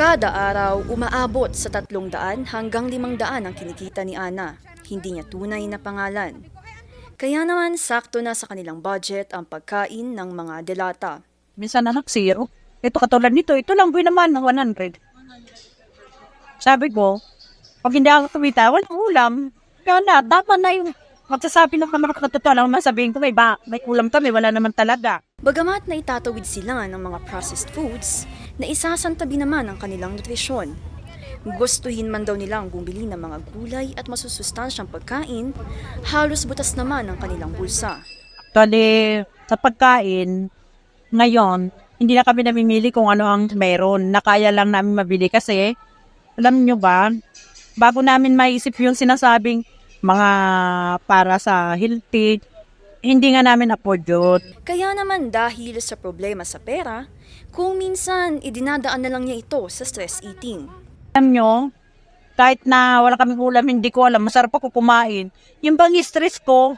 Kada araw, umaabot sa 300 hanggang 500 ang kinikita ni Ana. Hindi niya tunay na pangalan. Kaya naman sakto na sa kanilang budget ang pagkain ng mga delata. Minsan anak, zero. Ito katulad nito, ito lang buhay naman ng 100. Sabi ko, pag hindi ako tumita, walang ulam. Kaya na, dapat na yung magsasabi ng mga katotoo lang, masabihin ko, may, ba, may ulam kami, wala naman talaga. Bagamat na itatawid sila ng mga processed foods, na isasantabi naman ang kanilang nutrisyon. Gustuhin man daw nilang bumili ng mga gulay at masusustansyang pagkain, halos butas naman ang kanilang bulsa. Actually, sa pagkain, ngayon, hindi na kami namimili kung ano ang meron. Na kaya lang namin mabili kasi, alam nyo ba, bago namin maisip yung sinasabing mga para sa healthy, hindi nga namin afford yun. Kaya naman dahil sa problema sa pera, kung minsan idinadaan na lang niya ito sa stress eating. Alam nyo, kahit na wala kaming ulam, hindi ko alam, masarap ako kumain. Yung bang stress ko,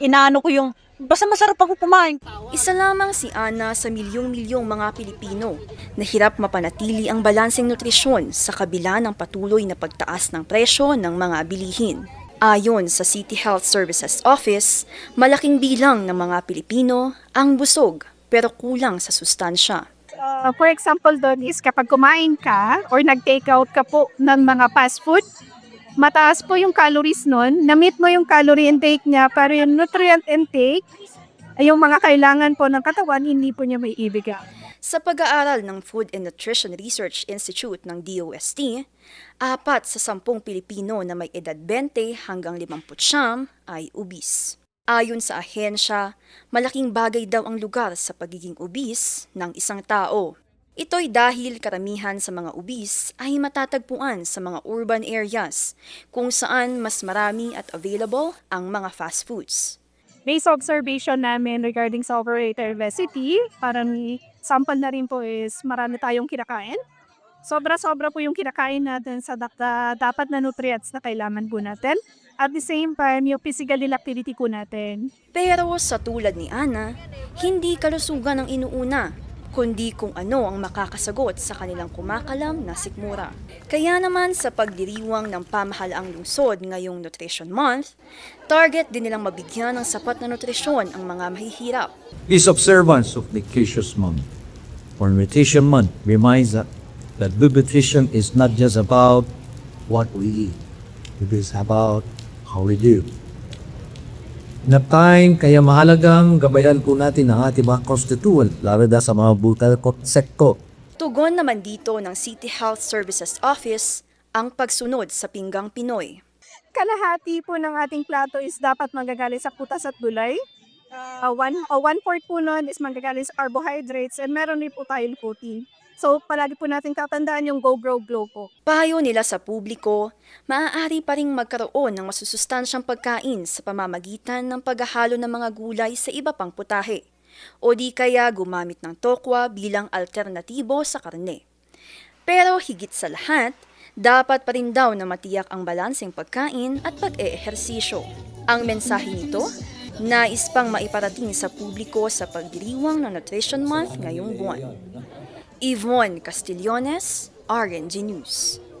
inaano ko yung, basta masarap ako kumain. Isa lamang si Ana sa milyong-milyong mga Pilipino na hirap mapanatili ang balanseng nutrisyon sa kabila ng patuloy na pagtaas ng presyo ng mga bilihin. Ayon sa City Health Services Office, malaking bilang ng mga Pilipino ang busog pero kulang sa sustansya. Uh, for example doon is kapag kumain ka or nag-take out ka po ng mga fast food, mataas po yung calories nun, na-meet mo yung calorie intake niya, pero yung nutrient intake, yung mga kailangan po ng katawan, hindi po niya may ibigay. Sa pag-aaral ng Food and Nutrition Research Institute ng DOST, apat sa sampung Pilipino na may edad 20 hanggang 50 ay ubis. Ayon sa ahensya, malaking bagay daw ang lugar sa pagiging ubis ng isang tao. Ito'y dahil karamihan sa mga ubis ay matatagpuan sa mga urban areas kung saan mas marami at available ang mga fast foods. Based observation namin regarding sa overweight obesity, parang sample na rin po is marami tayong kinakain. Sobra-sobra po yung kinakain natin sa dak- da- dapat na nutrients na kailangan po natin. At the same time, yung physical activity po natin. Pero sa tulad ni Ana, hindi kalusugan ang inuuna, kundi kung ano ang makakasagot sa kanilang kumakalam na sikmura. Kaya naman sa pagdiriwang ng pamahalaang lungsod ngayong Nutrition Month, target din nilang mabigyan ng sapat na nutrisyon ang mga mahihirap. This observance of Nutritious Month or Nutrition Month reminds us that nutrition is not just about what we eat. It is about how we do. Na time, kaya mahalagang gabayan po natin ang ating mga constituent, lalo na sa mga butal sekto. Tugon naman dito ng City Health Services Office ang pagsunod sa pinggang Pinoy. Kalahati po ng ating plato is dapat magagaling sa putas at gulay. Uh, one, uh, one fourth po nun is magagaling sa carbohydrates and meron rin po tayong protein. So, palagi po natin tatandaan yung Go Grow Glow po. Payo nila sa publiko, maaari pa ring magkaroon ng masusustansyang pagkain sa pamamagitan ng paghahalo ng mga gulay sa iba pang putahe, o di kaya gumamit ng tokwa bilang alternatibo sa karne. Pero higit sa lahat, dapat pa rin daw na matiyak ang balanseng pagkain at pag-eehersisyo. Ang mensahe nito, nais pang maiparating sa publiko sa pagdiriwang ng Nutrition Month ngayong buwan. Yvonne Castillones, RNG News.